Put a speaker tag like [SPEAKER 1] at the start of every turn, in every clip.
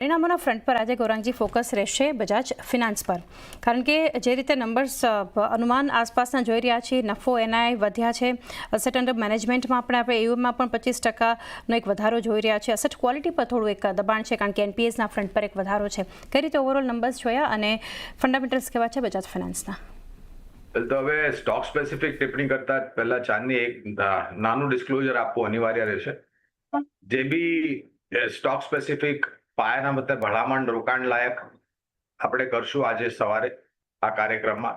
[SPEAKER 1] પરિણામોના ફ્રન્ટ પર આજે ગૌરાંગજી ફોકસ રહેશે બજાજ ફિનાન્સ પર. કારણ કે જે રીતે નંબર્સ અનુમાન આસપાસના જોઈ રહ્યા છીએ નફો એનઆઈ વધ્યા છે. અસેટ અંડર મેનેજમેન્ટમાં આપણે આપણે એયુમાં પણ પચીસ ટકાનો એક વધારો જોઈ રહ્યા છે અસેટ ક્વોલિટી પર થોડું એક દબાણ છે કારણ કે એનપીએસના ફ્રન્ટ પર એક વધારો છે. કઈ રીતે ઓવરઓલ નંબર્સ જોયા અને ફંડામેન્ટલ્સ કેવા છે બજાજ ફિનાન્સના?
[SPEAKER 2] તો હવે સ્ટોક સ્પેસિફિક ટિપ્પણી કરતા પહેલા ચાંદની એક નાનું ડિસ્ક્લોઝર આપવું અનિવાર્ય રહેશે. જે બી સ્ટોક સ્પેસિફિક પાયાના મતે ભલામણ રોકાણ લાયક આપણે કરશું આજે સવારે આ કાર્યક્રમમાં.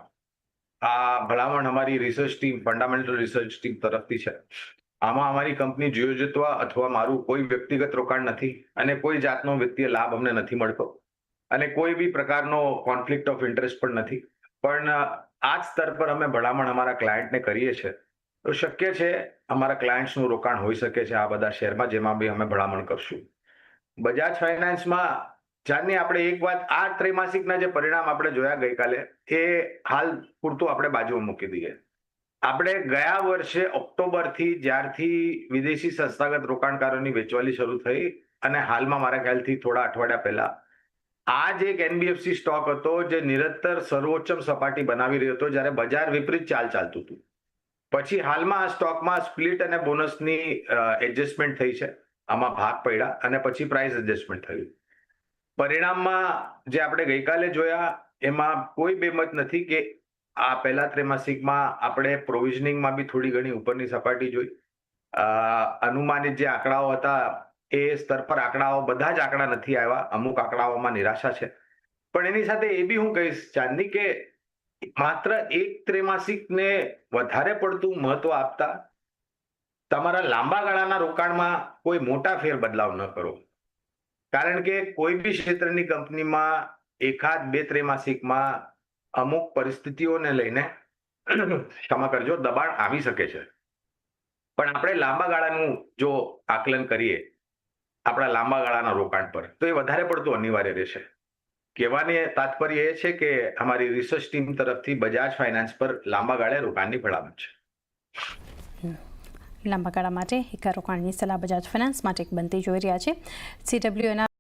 [SPEAKER 2] આ ભલામણ અમારી research team fundamental research team તરફથી છે. આમાં અમારી કંપની જીઓજિતવા અથવા મારું કોઈ વ્યક્તિગત રોકાણ નથી અને કોઈ જાતનો વિત્તીય લાભ અમને નથી મળતો. અને કોઈ બી પ્રકારનો કોન્ફ્લિક્ટ ઓફ ઇન્ટરેસ્ટ પણ નથી. પણ આ જ સ્તર પર અમે ભલામણ અમારા ક્લાયન્ટને કરીએ છીએ તો શક્ય છે અમારા ક્લાયન્ટ્સનું રોકાણ હોઈ શકે છે આ બધા શેરમાં જેમાં બી અમે ભલામણ કરશું. બજાજ ફાઇનાન્સમાં જાનની આપણે એક વાત, આ ત્રિમાસિકના જે પરિણામ આપણે જોયા ગઈકાલે, એ હાલ પૂરતું આપણે બાજુમાં મૂકી દઈએ. આપણે ગયા વર્ષે ઓક્ટોબરથી જ્યારથી વિદેશી સંસ્થાગત રોકાણકારોની વેચવાલી શરૂ થઈ અને હાલમાં મારા ખ્યાલથી થોડા અઠવાડિયા પહેલા આ જ એક એનબીએફસી સ્ટોક હતો જે નિરંતર સર્વોચ્ચમ સપાટી બનાવી રહ્યો હતો જ્યારે બજાર વિપરીત ચાલ ચાલતું હતું. પછી હાલમાં આ સ્ટોકમાં સ્પ્લિટ અને બોનસની એડજસ્ટમેન્ટ થઈ છે. આમાં ભાગ પડ્યા અને પછી પ્રાઇસ એડજસ્ટમેન્ટ થયું. પરિણામમાં જે આપણે ગઈકાલે જોયા, એમાં કોઈ બેમત નથી કે આ પહેલા ત્રૈમાસિકમાં આપણે પ્રોવિઝનિંગમાં બી થોડી ઘણી ઉપરની સપાટી જોઈ. અનુમાનિત જે આંકડાઓ હતા, એ સ્તર પર આંકડાઓ બધા જ આંકડા નથી આવ્યા. અમુક આંકડાઓમાં નિરાશા છે. પણ એની સાથે એ બી હું કહીશ, ચાંદની, કે માત્ર એક ત્રિમાસિકને વધારે પડતું મહત્વ આપતા તમારા લાંબા ગાળાના રોકાણમાં કોઈ મોટા ફેર બદલાવ ન કરો. કારણ કે કોઈ બી ક્ષેત્રની કંપનીમાં એકાદ બે ત્રેમાસિકમાં અમુક પરિસ્થિતિઓને લઈને ક્ષમા કરજો, દબાણ આવી શકે છે. પણ આપણે લાંબા ગાળાનું જો આકલન કરીએ, આપણા લાંબા ગાળાના રોકાણ પર, તો એ વધારે પડતું અનિવાર્ય રહેશે. કહેવાની તાત્પર્ય એ છે કે અમારી રિસર્ચ ટીમ તરફથી બજાજ ફાઇનાન્સ પર લાંબા ગાળે રોકાણની ભલામણ છે.
[SPEAKER 1] લાંબા ગાળા માટે એક રોકાણની સલાહ બજાજ ફિનાન્સ માટે એક બનતી જોઈ રહ્યા છે. સીડબ્લ્યુ એના